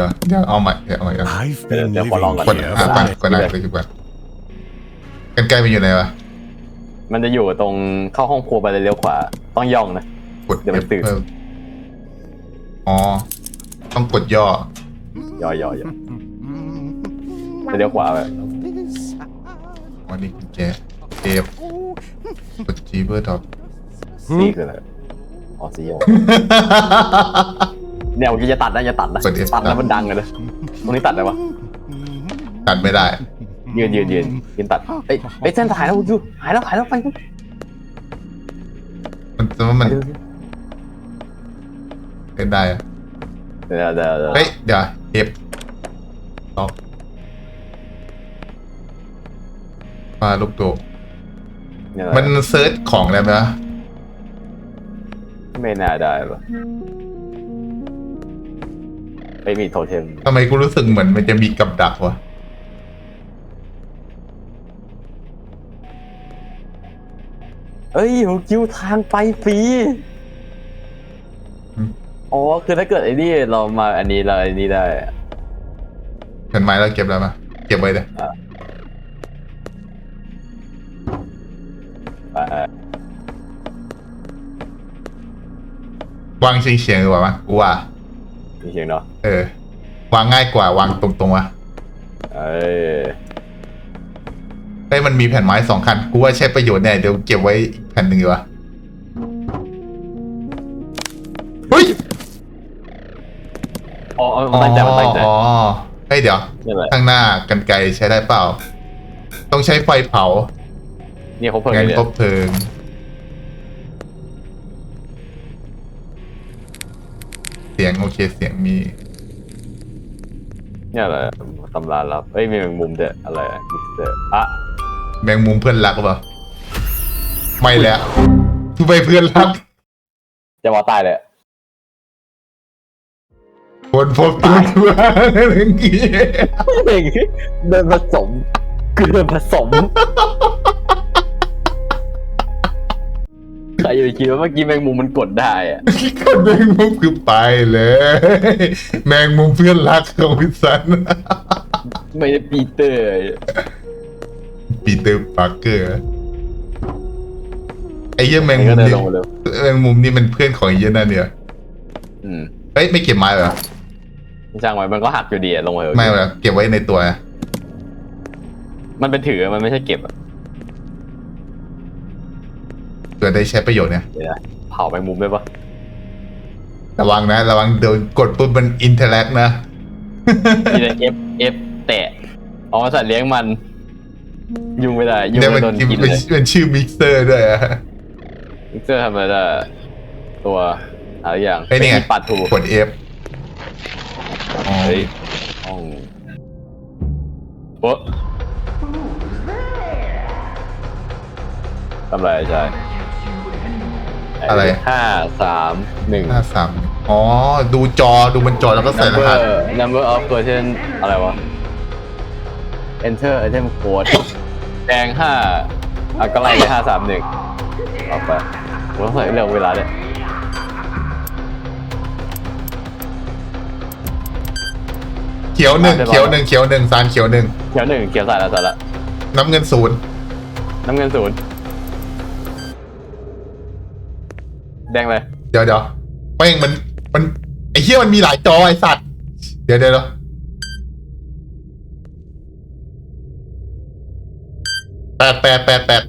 ดี๋ยวเดี๋ยวเอาใหม่เดี๋ยวเอาใหม่เอา I've been Yeah, living for long, กด here อะ for ปัน many กดได้ไปอยู่กันกันไกลไปอยู่ไหนวะมันจะอยู่ตรงเข้าห้องครัวไปเลยเลี้ยวขวา ต้องย่องนะ กดเดี๋ยวมัน F ตื่น เพิ่มอ๋อ ต้องกดย่อย่อย่อย่อจะเลี้ยวขวาไปวันนี้กุญแจเอฟกดจีเบอร์ดอทซีคืออะไรอ๋อซีโอ เนี่ยเมื่อกี้จะตัดนะจะตัดนะกด F ตัดแล้วมันดังเลยนะตรงนี้ตัดได้ปะตัดไม่ได้ ยืนยืนยืนยืนตัดเอ้ยเอ้ยเส้นหายแล้วยูหายแล้วหายแล้วไปมันแต่ว่ามันเป็นได้อะเดี๋ยวเดี๋ยวเดี๋ยวเฮ้ยเดี๋ยวเอฟล็อกมาลูกโดดเนี่ยมันเซิร์ชของอะไรไหมวะไม่น่าได้ปะ ไม่มีโทเทมทำไมกูรู้สึกเหมือนมันจะมีกับดักวะเอ้ยโหคิวทางไปฟรีอ๋อคือถ้าเกิดไอ้นี่เรามาอันนี้เราไอ้นี่ได้เห็นไหมแล้วเก็บแล้วมาเก็บไว้เลยอ่าวางเฉียงเฉียงๆดีกว่ามั้ยกูว่า มีเสียงเนาะเออ วางง่ายกว่าวางตรงๆวะเอ้ยเฮ้ยมันมีแผ่นไม้สองคันกูว่าใช้ประโยชน์แน่เดี๋ยวเก็บไว้อีกแผ่นหนึ่งดีกว่าเฮ้ยอ๋ออ๋อมันตั้งใจมันตั้งใจอ๋อเฮ้ยเดี๋ยว นี่แหละข้างหน้ากันไกรใช้ได้เปล่า ต้องใช้ไฟเผาเนี่ยเขาเพิ่งงั้นเนี่ยครบเพลิง สียง โอเคเสียงมีเนี่ยแหละตำราลับเอ้ยมีแมงมุมเด้ออะไรมิสเตอร์อะแมงมุมเพื่อนรักหรือเปล่าไม่แล้วทุไปเพื่อนรักจะว่าตายเลยคนพบตัวตัวเรื่องนี้เองเดินผสมคือเดินผสม ใครจะไปคิดว่าเมื่อกี้แมงมุมมันกดได้อะแมงมุมคือไปเลย แมงมุมเพื่อนรักของพิสัน ไม่ได้ปีเตอร์ปีเตอร์ปาร์เกอร์ ไอ้เหี้ยแมงก็มุมเดินนี่ลงมาเร็วแมงมุมนี่มันเพื่อนของไอ้เหี้ยนั่นเนี่ยอืมเฮ้ยไม่เก็บไม้เหรอ ช่างไว้มันก็หักอยู่ดีอะลงมาเถอะไม่เหรอเก็บไว้ในตัวนะมันเป็นถือมันไม่ใช่เก็บอะ เพื่อได้ใช้ประโยชน์เนี่ยเดี๋ยวนะเผาแมงมุมได้ปะระวังนะ ระวังโดนกดปุ๊บมันอินเทอร์แลกนะมีแต่เอฟเอฟแตะอ๋อสัตว์เลี้ยงมัน ยุ่งไม่ได้ ยุ่งเนี่ยมัไม่นโดนกินมันเลยมันชื่อมิกเซอร์ด้วยอะมิกเซอร์ทำอะไรได้ตัวอะไรอย่างไอ้นี่ไง ปัดถูกกด F อ๋อเฮ้ยห้องโอ๊ะทำไรใช่ อะไร ห้าสามหนึ่ง ห้าสามอ๋อ ดูจอดูมันจอแล้วก็ใส่ร number หัส number of person อะไรวะ enter item code แดงห้าอะก็ไล่ไปห้าสามหนึ่งออกไปผมต้องใส่เรื่องเวลาเนี่ยเขียวหนึ่งเขียวหนึ่งเขียวหนึ่งสารเขียวหนึ่งเขียวหนึ่งเขียวใส่แล้วใส่แล้วน้ำเงินศูนย์น้ำเงินศูนย์ แดงเลยเดี๋ยวเดี๋ยวแม่งมันมันไอ้เหี้ยมันมีหลายจอไอ้สัตว์ เดี๋ยวเดี๋ยวเดี๋ยวแปดแปดแปดแปด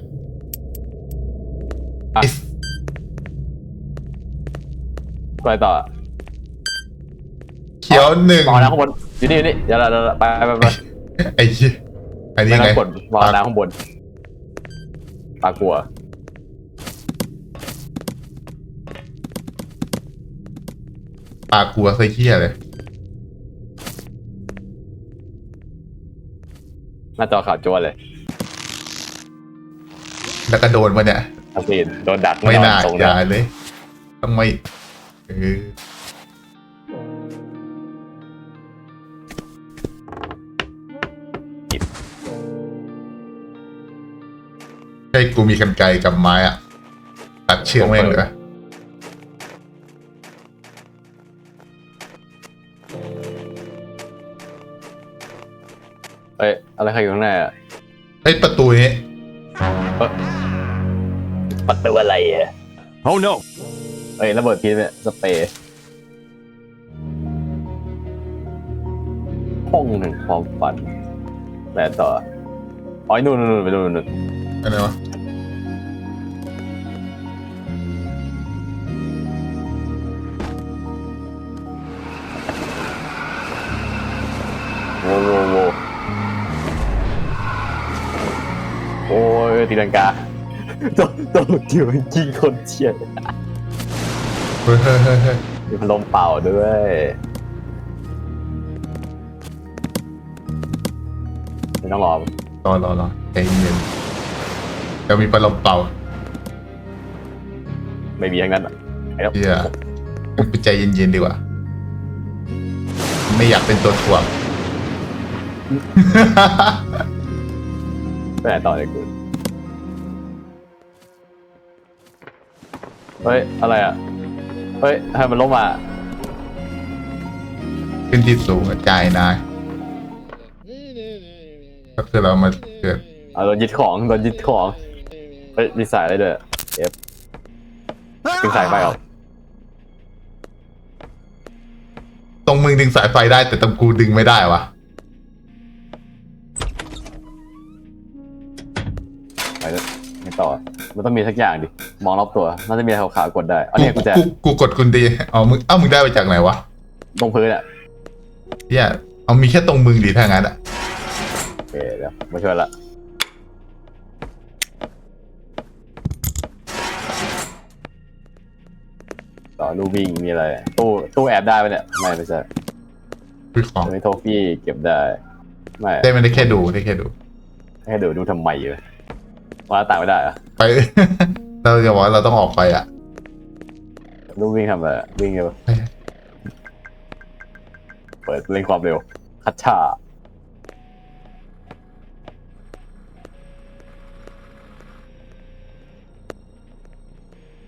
อะไอ้ไปต่อเขียวหนึ่งวางน้ำข้างบนอยู่นี่อยู่นี่เดี๋ยวเราเดี๋ยวเราไปไปไปไปไอ้เหี้ยอันนี้ไม่ไงต้องกดวางน้ำข้างบนปลากลัว ปากกลัวใส่เหี้ยเลย หน้าจอขาวจั่วเลยแล้วก็โดนมาเนี่ย ทัศนโดนดักไม่น่าตรงอย่านั้นเลยต้องไม่เออให้กูมีกันไกรกับไม้อะตัดเชือกแม่งเลยนะ อ้ยอะไรใครอยู่ข้างหน้าอะไอ้ยประตูนี้ประตูอะไรอะ Oh no! เอ้ยระเบิดพิษเนี่ยสเปรย์ห้องหนึ่งความฝันแปลต่ออ๋อนู่นนู่นนู่นไปนู่นนู่นอะไรวะ อ้ยตีลังกาตัวตัวเดียวจริงคนเชียดเฮ้ยเฮ้ยเฮ้ยเฮ้ยมีพัดลมเป่าด้วยไม่ต้องรอรอรอรอใจเย็นเดี๋ยวมีพัดลมเป่าไม่มีทั้งนั้นอะไอ้แล้วเฮียผมไปใจเย็นๆดีกว่า ไม่อยากเป็นตัวถ่วง ไปไหนต่อเลยกู เฮ้ย อะไรอะ เฮ้ยทำไมมันลงมา ขึ้นที่สูงกระจายนายก็คือเรามาเกิดเอาโดนยึดของโดนยึดของ เฮ้ย มีสายอะไรด้วยเอฟดึงสายไปเหรอตรงมึงดึงสายไฟได้ แต่ตรงกูดึงไม่ได้วะไปเลยไม่ต่อ มันต้องมีสักอย่างดิ มองรอบตัวน่าจะมีอะไรขาวๆกดได้เอาเนี่ยกุญแจกูกูกดกุญดีเอามึงเอ้ามึงได้ไปจากไหนวะตรงพื้นอะเฮียเอามีแค่ตรงมึงดีถ้างั้นอะโอเคเดี๋ยวมาช่วยละต่อรูวิ่งมีอะไร ตู้ตู้แอบได้ไหมเนี่ยไม่ไม่ใช่คือของไม่โทฟี่เก็บได้ไม่ได้ไม่ได้แค่ดูได้แค่ดู ให้ดูดูทำไมอยู่ ว่าต่างไม่ได้เหรอะไป เราจะบอกว่าเราต้องออกไปอะรูวิ่งทำอะไรอะวิ่งเร็วเฮ้ย เปิดเร่งความเร็ว คัดชา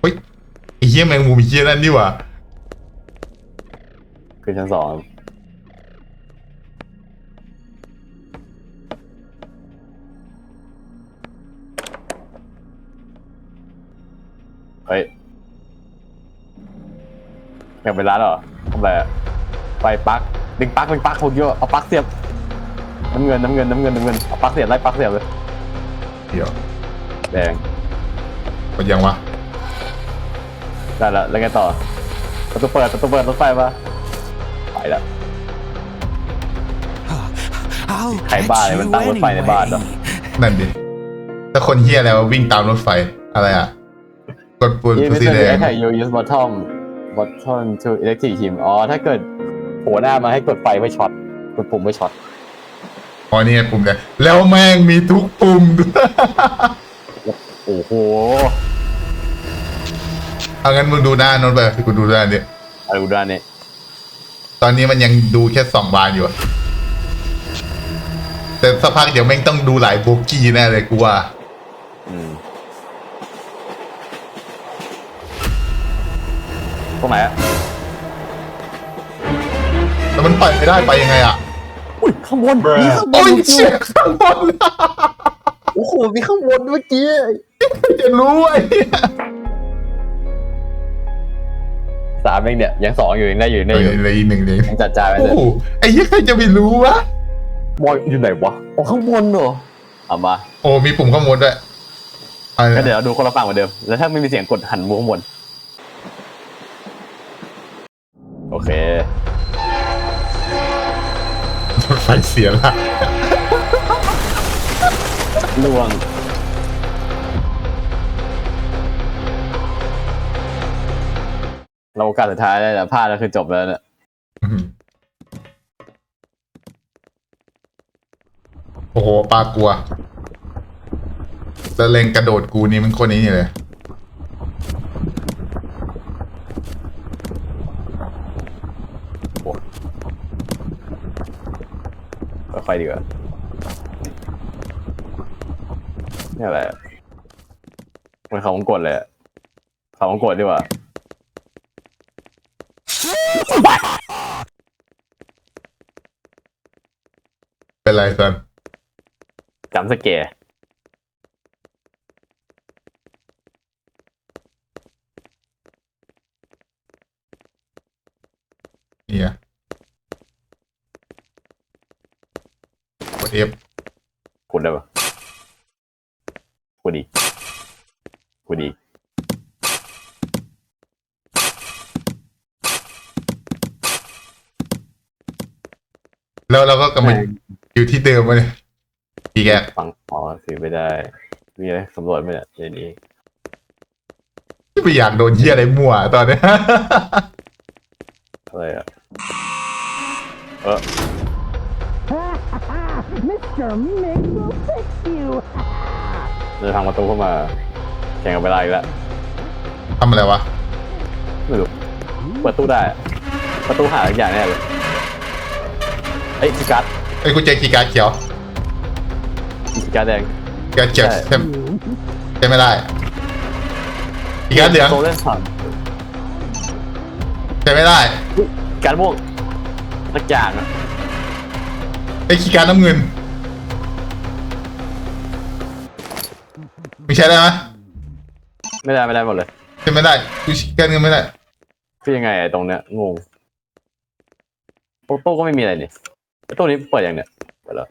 เฮ้ยไอ้เหี้ยแมงมุมเหี้ยนั่นนี่หว่าขึ้นชั้นสอง อยากไปร้านเหรอทำอะไรอะไฟปลั๊กดึงปลั๊กดึงปลั๊กคนเยอะเอาปลั๊กเสียบน้ำเงินน้ำเงินน้ำเงินน้ำเงินเอาปลั๊กเสียบไล่ปลั๊กเสียบเลยเดี๋ยวแดงกดยังวะได้แล้วแล้วไงต่อประตูเปิดประตูเปิดรถไฟปะไปแล้ว I'll ใครบ้าเลยมันตั้งรถไฟในบ้านเหรอนั่นดิถ้าคนเหี้ยอะไรว่าวิ่งตามรถไฟอะไรอะ กดปุ่มยี่ไม่สีใช่แดงไอ้ you use bottom bottom to electric him อ๋ อ ถ้าเกิดโผล่หน้ามาให้กดไฟไว้ช็อต กดปุ่มไว้ช็อต อ๋อนี่ไงปุ่มเนี่ยแล้วแม่งมีทุกปุ่มด้วยโอ้โหเอางั้นมึงดูหน้านนท์ไปกูดูหน้าเนี่ยอะไรดูด้านนี้ตอนนี้มันยังดูแค่สองบานอยู่อะแต่สักพักเดี๋ยวแม่งต้องดูหลายโบกี้แน่เลยกูว่า อืม ตรงไหนอะแต่มันไปไม่ได้ไปยังไงอะอุ้ยข้างบนมีข้างบโอ้นยเชี่ยข้างบนโอ้โหมีข้างบนเมื่อกี้จะรู้ไอ้เหี้ยสามเองเนี่ยยังสองอยู่ยังได้อยู่ยังเอได้อยู่อเลยอีกหนึ่งเองยังจัดจ่ายไปโอ้เลยโหไอ้เหี้ยใครจะไปรู้วะบอยอยู่ไหนวะโอ้ข้างบนเหรอเอามาโอ้มีปุ่มข้างบนด้วยเอาก็เดี๋ยวดูคนละฝั่งเหมือนเดิมแล้วถ้าไม่มีเสียงกดหันมุมข้างบน โอเครถไฟเสียละล่วงเราโอกาสสุดท้ายแล้วแต่พลาดแล้วคือจบแล้วเนี่ยอื้อหือโอ้โหปลากลัวแล้วเลงกระโดดกูนี่มันคนนี้นี่เลย ค่อยๆดีกว่านี่อะไรอะมันเขาวงกดเลยอะเขาวงกดดีกว่าเป็นไรซันจำสแกร์ เนี่ย กด F คุณได้ปะคุณดีคุณดีแล้วเราก็กลับมาอยู่ที่เดิมเลยอีกแกฟังอ๋อซื้อไม่ได้ มีอะไรสำรวจไหมเนี่ยในนี้ไม่อยากโดนเหี้ยอะไรมั่วตอนเนี้ยอะไรอะเออ Mr. Mix will fix you. จะทางประตูเข้ามา แข่งกับเวลาอีกแล้วทำอะไรวะ ไม่รู้เปิดตู้ได้อะประตูหาอีกอย่างแน่เลยเอ้ยคีย์การ์ดไอ้ยกูเจอคีย์การ์ดเขียวคีย์การ์ดแดง คีย์การ์ดเขียวใช่ใช่ใช่ไม่ได้คีย์การ์ดเหลืองโซเล่นผ่านใช่ไม่ได้การ์ดม่วงสักอย่างอะไอ้คีย์การ์ดน้ำเงิน ม่ใช่ได้ไหมไม่ได้ไม่ได้หมดเลยใช่ไม่ได้กูคีย์การ์ดเงินไม่ได้คือยังไงไอ้ตรงเนี้ยงงโต๊ะก็ไม่มีอะไรนี่ไอ้ตู้นี้เปิดยังเนี่ยเปิดแล้ว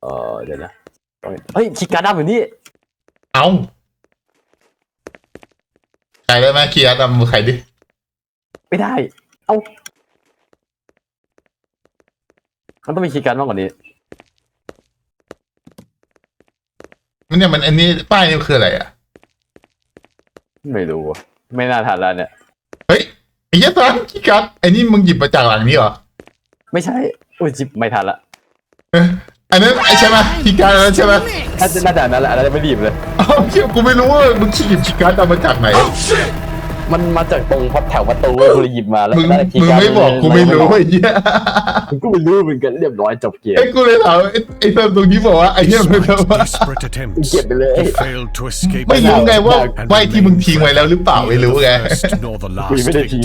เออเดี๋ยวนะตรงนี้เฮ้ยคีย์การ์ดดำอยู่นี่เอาใครได้ไหมคีย์การ์ดดำมือใครดิไม่ได้ เอ้ามันต้องมีคีย์การ์ดมากกว่านี้ มัน เนี่ยมันอันนี้ป้ายนี่คืออะไรอะ ไม่รู้อะไม่น่าทันแล้วเนี่ย เฮ้ยไอ้เหี้ยตอนคีย์การ์ดไอ้นี่มึงหยิบมาจากหลังนี้เหรอไม่ใช่อุ้ยจิบไม่ทันละเอ้ยอันนั้นไอ้ใช่ไหมคีย์การ์ดอันนั้นใช่ไหมน่าจะน่าจะอันนั้นแหละอันนั้นไม่รีบเลยเอ้าเชี่ยกูไม่รู้ว่ามึงหยิบคีย์การ์ดเอามาจากไหน มันมาจากตรงพับแถวประตูเว้ยกูเลยหยิบมาแล้วมึงได้คีมึย์งการ์ดไม่บอกกูไม่รู้ไอ้เหี้ยมึงก็ไม่รู้เหมือนกันเรียบร้อยจบเกมไอ้กูเลยถามไอ้ไอ้เติมตรงนี้บอกว่าไอ้เหี้ยมัน Despite ทำว่า desperate attempts, เก็บไปเลย he failed to escape ไม่รู้ไงว่า and ไว้ที่มึงทิ้งไว้แล้วหรือเปล่า remained ไม่รู้ไง neither the first nor the last ไม่ได้ทิ้ง